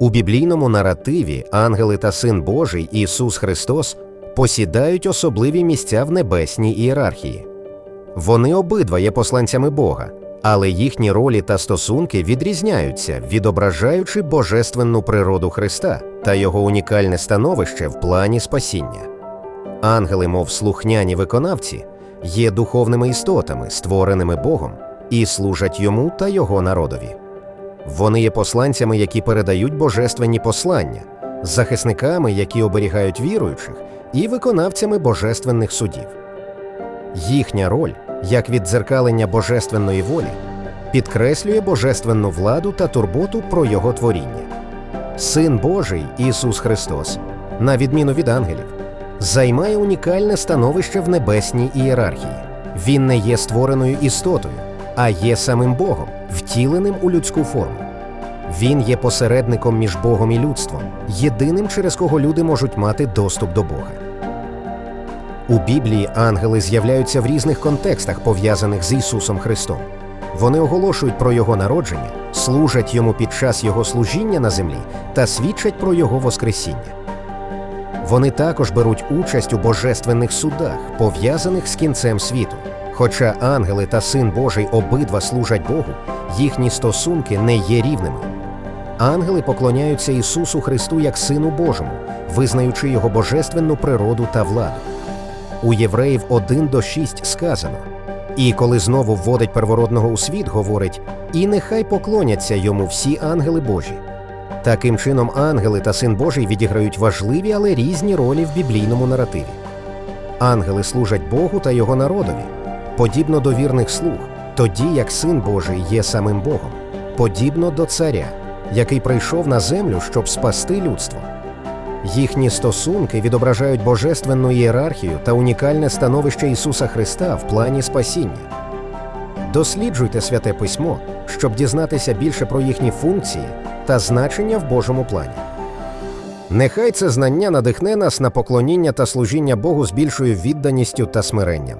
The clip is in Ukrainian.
У біблійному наративі ангели та Син Божий Ісус Христос посідають особливі місця в небесній ієрархії. Вони обидва є посланцями Бога, але їхні ролі та стосунки відрізняються, відображаючи божественну природу Христа та його унікальне становище в плані спасіння. Ангели, мов слухняні виконавці, є духовними істотами, створеними Богом, і служать йому та його народові. Вони є посланцями, які передають божественні послання, захисниками, які оберігають віруючих, і виконавцями божественних судів. Їхня роль, як віддзеркалення божественної волі, підкреслює божественну владу та турботу про його творіння. Син Божий Ісус Христос, на відміну від ангелів, займає унікальне становище в небесній ієрархії. Він не є створеною істотою, а є самим Богом, втіленим у людську форму. Він є посередником між Богом і людством, єдиним, через кого люди можуть мати доступ до Бога. У Біблії ангели з'являються в різних контекстах, пов'язаних з Ісусом Христом. Вони оголошують про Його народження, служать йому під час Його служіння на землі та свідчать про Його Воскресіння. Вони також беруть участь у божественних судах, пов'язаних з кінцем світу. Хоча ангели та Син Божий обидва служать Богу, їхні стосунки не є рівними. Ангели поклоняються Ісусу Христу як Сину Божому, визнаючи Його божественну природу та владу. У Євреїв 1 до 6 сказано. І коли знову вводить первородного у світ, говорить: і нехай поклоняться йому всі ангели Божі. Таким чином, ангели та син Божий відіграють важливі, але різні ролі в біблійному наративі. Ангели служать Богу та його народові, подібно до вірних слуг, тоді як син Божий є самим Богом, подібно до царя, який прийшов на землю, щоб спасти людство. Їхні стосунки відображають божественну ієрархію та унікальне становище Ісуса Христа в плані спасіння. Досліджуйте святе письмо, щоб дізнатися більше про їхні функції та значення в Божому плані. Нехай це знання надихне нас на поклоніння та служіння Богу з більшою відданістю та смиренням.